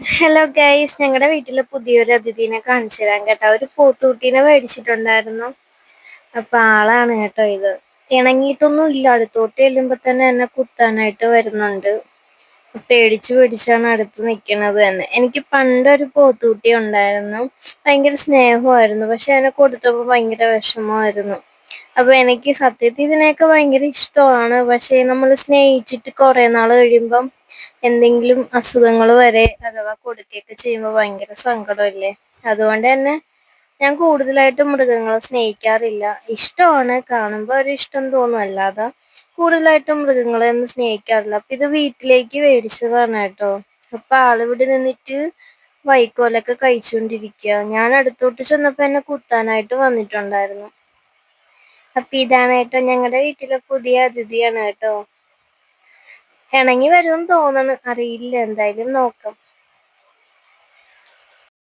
Hello guys ഞങ്ങളുടെ വീട്ടിലെ പുതിയൊരു അതിഥിനെ കാണിച്ചു തരാം കേട്ടോ. ഒരു പോത്തുകുട്ടീനെ മേടിച്ചിട്ടുണ്ടായിരുന്നു. അപ്പൊ ആളാണ് കേട്ടോ ഇത്. ഇണങ്ങിയിട്ടൊന്നും ഇല്ല. അടുത്തോട്ട് ചെല്ലുമ്പോ തന്നെ എന്നെ കുത്താനായിട്ട് വരുന്നുണ്ട്. പേടിച്ചു പേടിച്ചാണ് അടുത്ത് നിൽക്കുന്നത് തന്നെ. എനിക്ക് പണ്ടൊരു പോത്തൂട്ടി ഉണ്ടായിരുന്നു. ഭയങ്കര സ്നേഹമായിരുന്നു. പക്ഷെ അതിനെ കൊടുത്തപ്പോൾ ഭയങ്കര വിഷമമായിരുന്നു. അപ്പൊ എനിക്ക് സത്യത്തിൽ ഇതിനെയൊക്കെ ഭയങ്കര ഇഷ്ടമാണ്. പക്ഷേ നമ്മൾ സ്നേഹിച്ചിട്ട് കുറേ നാൾ കഴിയുമ്പം എന്തെങ്കിലും അസുഖങ്ങൾ വരെ അഥവാ കൊടുക്കുകയൊക്കെ ചെയ്യുമ്പോൾ ഭയങ്കര സങ്കടമല്ലേ? അതുകൊണ്ട് തന്നെ ഞാൻ കൂടുതലായിട്ട് മൃഗങ്ങളെ സ്നേഹിക്കാറില്ല. ഇഷ്ടമാണ്. കാണുമ്പോൾ ഒരു ഇഷ്ടം തോന്നും. അല്ലാതെ കൂടുതലായിട്ടും മൃഗങ്ങളെ ഒന്നും സ്നേഹിക്കാറില്ല. അപ്പൊ ഇത് വീട്ടിലേക്ക് മേടിച്ചതാണ് കേട്ടോ. അപ്പൊ ആളിവിടെ നിന്നിട്ട് വൈക്കോലൊക്കെ കഴിച്ചുകൊണ്ടിരിക്കുക ഞാൻ അടുത്തോട്ട് ചെന്നപ്പോ എന്നെ കുത്താനായിട്ട് വന്നിട്ടുണ്ടായിരുന്നു. അപ്പൊ ഇതാണ് കേട്ടോ ഞങ്ങളുടെ വീട്ടിലെ പുതിയ അതിഥിയാണ് കേട്ടോ. ഇണങ്ങി വരുമെന്ന് തോന്നണ്. അറിയില്ല. എന്തായാലും നോക്കാം.